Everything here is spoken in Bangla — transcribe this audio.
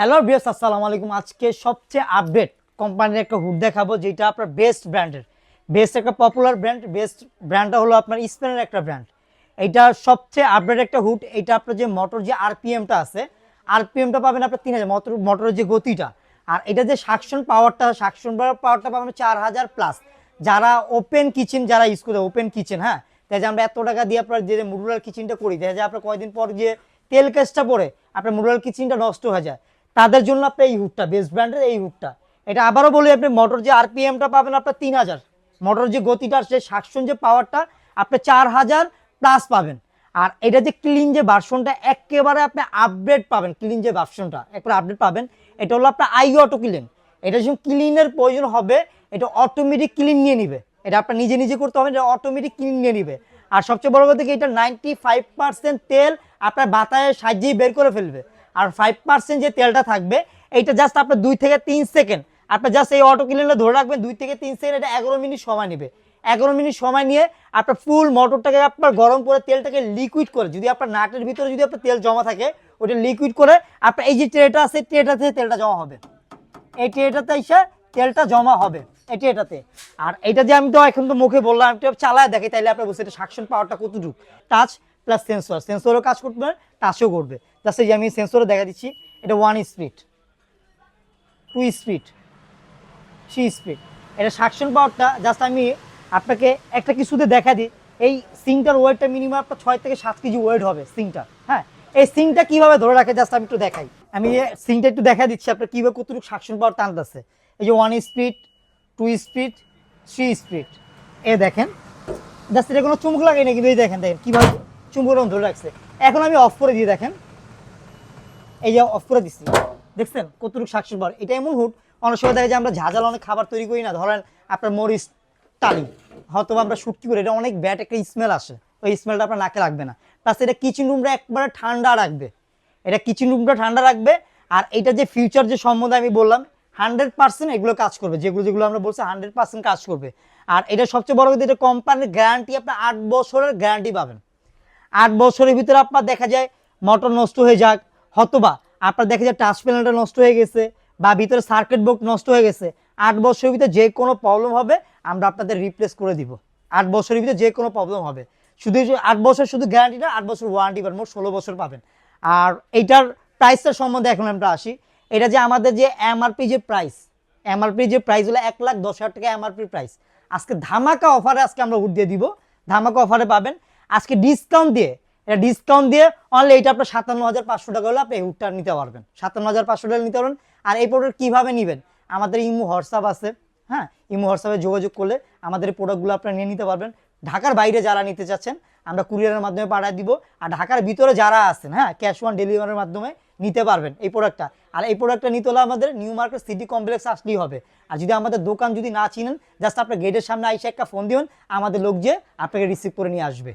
হ্যালো বিয়াস আসসালামু আলাইকুম। আজকে সবচেয়ে আপডেট কোম্পানির একটা হুড দেখাবো, যেটা আপনার বেস্ট ব্র্যান্ডের বেস্ট একটা পপুলার ব্র্যান্ড বেস্ট ব্র্যান্ডটা হলো আপনার স্পেনের একটা ব্র্যান্ড এটা সবচেয়ে আপডেট একটা হুড এটা আপনার যে মোটর যে আরপিএমটা আছে আরপিএমটা পাবেন আপনার তিন হাজার মোটর মোটরের যে গতিটা। আর এটা যে সাকশন পাওয়ারটা সাকশন পাওয়ারটা পাবেন চার হাজার প্লাস যারা ওপেন কিচেন যারা ইউজ করে ওপেন কিচেন হ্যাঁ? তাই যে আমরা এত টাকা দিয়ে আপনার যে মুডুলার কিচেনটা করি দেখা যায় আপনার কয়দিন পর যে তেল কেসটা পরে আপনার মুডুলার কিচেনটা নষ্ট হয়ে যায়। তাদের জন্য আপনার এই হুডটা বেস্ট ব্র্যান্ডের এই হুডটা এটা আবারও বলি আপনি মোটর যে আরপিএমটা পাবেন আপনার তিন হাজার। মোটর যে গতিটা যে সাকশন যে পাওয়ারটা আপনি চার হাজার প্লাস পাবেন। আর এটা যে ক্লিন যে ভার্সনটা একেবারে আপনি আপডেট পাবেন ক্লিন যে ভার্সনটা একবার আপডেট পাবেন, এটা হলো আপনার আই অটো ক্লিন এটা যখন ক্লিনের প্রয়োজন হবে, এটা অটোমেটিক ক্লিন নিয়ে নিবে। এটা আপনার নিজে নিজে করতে হবে, এটা অটোমেটিক ক্লিন নিয়ে নিবে। আর সবচেয়ে বড় কথা কি, এটা নাইনটি ফাইভ পার্সেন্ট তেল আপনার বাতায়ের সাহায্যেই বের করে ফেলবে। আর ফাইভ পার্সেন্ট যে তেলটা থাকবে, এইটা জাস্ট আপনার দুই থেকে তিন সেকেন্ড। আপনার জাস্ট এই অটো ক্লিনটা ধরে রাখবেন, দুই থেকে তিন সেকেন্ড এটা এগারো মিনিট সময় নেবে। এগারো মিনিট সময় নিয়ে আপনার ফুল মোটরটাকে আপনার গরম করে তেলটাকে লিকুইড করে, যদি আপনার নাটের ভিতরে যদি আপনার তেল জমা থাকে ওটা লিকুইড করে আপনার এই যে ট্রেটা আছে ট্রেটাতে তেলটা জমা হবে। এই ট্রেটাতে এসে তেলটা জমা হবে, এই ট্রেটাতে আর এটা যে আমি তো এখন তো মুখে বললাম তো চালায় দেখি, তাইলে আপনার বুঝতে এটা সাকশন পাওয়ারটা কতটুকু। টাচ প্লাস সেন্সর সেন্সরও কাজ করবে টাচও করবে। জাস্ট এই আমি সেন্সরে দেখা দিচ্ছি, এটা one speed two speed three speed এটা সাকশন পাওয়ারটা জাস্ট আমি আপনাকে একটা কিছুতে দেখা দিই। এই সিংটার ওয়েটটা মিনিমাম আপনার ছয় থেকে সাত কেজি ওয়েট হবে সিংটা হ্যাঁ? এই সিংটা কীভাবে ধরে রাখে জাস্ট আমি একটু দেখাই। আমি সিংটা একটু দেখা দিচ্ছি আপনার কীভাবে কতটুকু সাকশন পাওয়ার টানতেছে। এই যে one speed two speed three speed এ দেখেন জাস্ট এটা কোনো চুমুক লাগে না কিন্তু এই দেখেন দেখেন কীভাবে চুমুক ধরে রাখছে। এখন আমি অফ করে দিয়ে দেখেন। এই যে অফ করে দিচ্ছি দেখছেন কতটুকু সাকসেস বার এটা এমন হুট, অনেক সময় দেখা যায় আমরা ঝাঁঝাল অনেক খাবার তৈরি করি না। ধরেন আপনার মরিচ, টালি হয়তো আমরা শুটকি করি, এটা অনেক ব্যাট একটা স্মেল আসে। ওই স্মেলটা আপনার নাকে লাগবে না। প্লাস এটা কিচেন রুমটা একবারে ঠান্ডা রাখবে। এটা কিচেন রুমটা ঠান্ডা রাখবে। আর এটা যে ফিউচার যে সম্বন্ধে আমি বললাম হান্ড্রেড পার্সেন্ট এগুলো কাজ করবে। যেগুলো যেগুলো আমরা বলছি হান্ড্রেড পার্সেন্ট কাজ করবে। আর এটা সবচেয়ে বড় কথা, এটা কোম্পানির গ্যারান্টি আপনার আট বছরের গ্যারান্টি পাবেন। আট বছরের ভিতরে আপনার দেখা যায় মোটর নষ্ট হয়ে যাক হতবা, আপনার দেখে যে টাচ প্যানেলটা নষ্ট হয়ে গেছে বা ভিতরে সার্কিট বোর্ড নষ্ট হয়ে গেছে, আট বছরের ভিতরে যে কোনো প্রবলেম হবে, আমরা আপনাদের রিপ্লেস করে দিব। আট বছরের ভিতরে যে কোনো প্রবলেম হবে। শুধু আট বছর শুধু গ্যারান্টি না, আট বছর ওয়ারেন্টি পাবেন, মোট ষোলো বছর পাবেন। আর এইটার প্রাইসটার সম্বন্ধে এখন আমরা আসি। এটা যে আমাদের যে এমআরপি যে প্রাইস এমআরপি যে প্রাইস হলো এক লাখ দশ হাজার টাকা এমআরপি প্রাইস আজকে ধামাকা অফারে আজকে আমরা উঠ দিয়ে দিব। ধামাকা অফারে পাবেন। আজকে ডিসকাউন্ট দিয়ে এটা ডিসকাউন্ট দিয়ে অনলি এটা আপনার সাতান্ন হাজার পাঁচশো টাকা হলে আপনি এই নিতে পারবেন। সাতান্ন হাজার পাঁচশো টাকা নিতে পারবেন। আর এই প্রোডাক্ট কীভাবে নেবেন? আমাদের ইমু হোয়াটসঅ্যাপ আছে হ্যাঁ? ইমু হোয়াটসঅ্যাপে যোগাযোগ করলে আমাদের এই প্রোডাক্টগুলো আপনারা নিয়ে নিতে পারবেন। ঢাকার বাইরে যারা নিতে চাচ্ছেন, আমরা কুরিয়ারের মাধ্যমে পাঠিয়ে দিব। আর ঢাকার ভিতরে যারা আছেন হ্যাঁ ক্যাশ অন ডেলিভারির মাধ্যমে নিতে পারবেন এই প্রোডাক্টটা আর এই প্রোডাক্টটা নিতে হলে আমাদের নিউ মার্কেট সিটি কমপ্লেক্স আসলেই হবে। আর যদি আমাদের দোকান যদি না চিনেন জাস্ট আপনার গেটের সামনে আইসে একটা ফোন দিবেন আমাদের লোক যে আপনাকে রিসিভ করে নিয়ে আসবে।